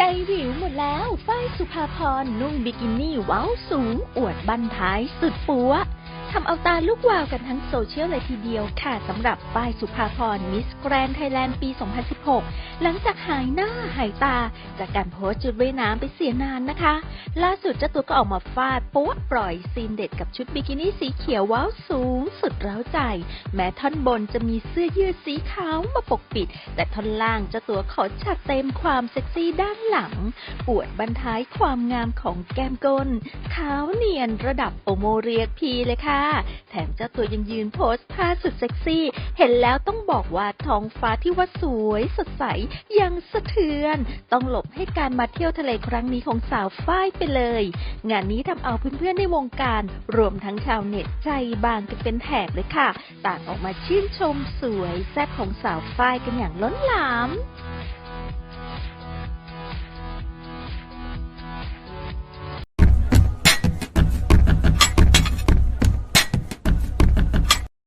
ใจวิวหมดแล้ว ฝ้ายสุภาพรนุ่งบิกินี่ว้าวสูง อวดบั้นท้ายสุดปัวทำเอาตาลูกวาวกันทั้งโซเชียลเลยทีเดียวค่ะสำหรับฝ้ายสุภาพรมิสแกรนไทยแลนด์ปี 2016 หลังจากหายหน้าหายตา จากการโพสต์ชุดว่ายน้ำไปเสียนานนะคะ ล่าสุดเจ้าตัวก็ออกมาฟาดปุ๊ปล่อยซีนเด็ดกับชุดบิกินี่สีเขียวว้าวสูง สุดเร้าใจ แม้ท่อนบนจะมีเสื้อยืดสีขาวมาปกปิด แต่ท่อนล่างเจ้าตัวขอจัดเต็มความเซ็กซี่ด้านหลัง อวดบรรท้ายความงามของแก้มก้น ขาวเนียนระดับโอโมเรียกพีเลยค่ะ แถมเจ้าตัวยังยืนโพสท่าสุดเซ็กซี่ เห็นแล้วต้องบอกว่าท้องฟ้าที่ว่าสวยสดใสยังสะเทือน ต้องหลบให้การมาเที่ยวทะเลครั้งนี้ของสาวฝ้ายไปเลย งานนี้ทำเอาเพื่อนๆในวงการ รวมทั้งชาวเน็ตใจบางกันเป็นแถบเลยค่ะ ต่างออกมาชื่นชมสวยแซ่บของสาวฝ้ายกันอย่างล้นหลาม